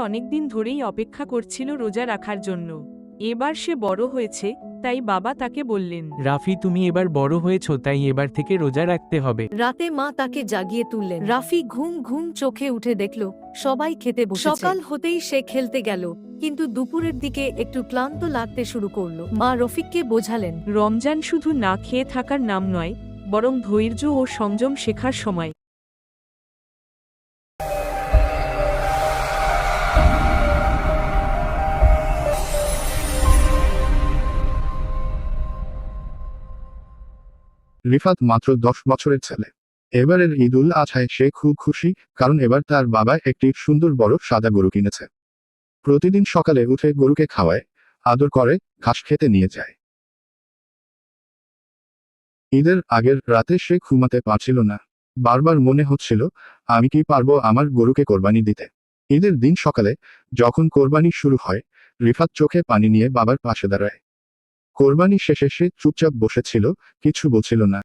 অনেকদিন ধরেই অপেক্ষা করছিল রোজা রাখার জন্য। এবার সে বড় হয়েছে তাই বাবা তাকে বললেন রাফি তুমি এবার বড় হয়েছো তাই এবার থেকে রোজা রাখতে হবে। রাতে মা তাকে জাগিয়ে তুললেন। রাফি ঘুম ঘুম চোখে উঠে দেখল সবাই খেতে বসে সকাল হতেই সে খেলতে গেল কিন্তু দুপুরের দিকে একটু ক্লান্ত লাগতে শুরু করল। মা রফিককে বোঝালেন রমজান শুধু না খেয়ে থাকার নাম নয় বরং ধৈর্য ও সংযম শেখার সময়। রিফাত মাত্র দশ বছরের ছেলে। এবারের ঈদ উল আজহায় সে খুব খুশি, কারণ এবার তার বাবা একটি সুন্দর বড় সাদা গরু কিনেছে। প্রতিদিন সকালে উঠে গরুকে খাওয়ায়, আদর করে, ঘাস খেতে নিয়ে যায়। ঈদের আগের রাতে সে ঘুমাতে পারছিল না। বারবার মনে হচ্ছিল, আমি কি পারব আমার গরুকে কোরবানি দিতে। ঈদের দিন সকালে, যখন কোরবানি শুরু হয়, রিফাত চোখে পানি নিয়ে বাবার পাশে দাঁড়ায়। কোরবানি শেষে সে চুপচাপ বসেছিল, কিছু বলছিল না।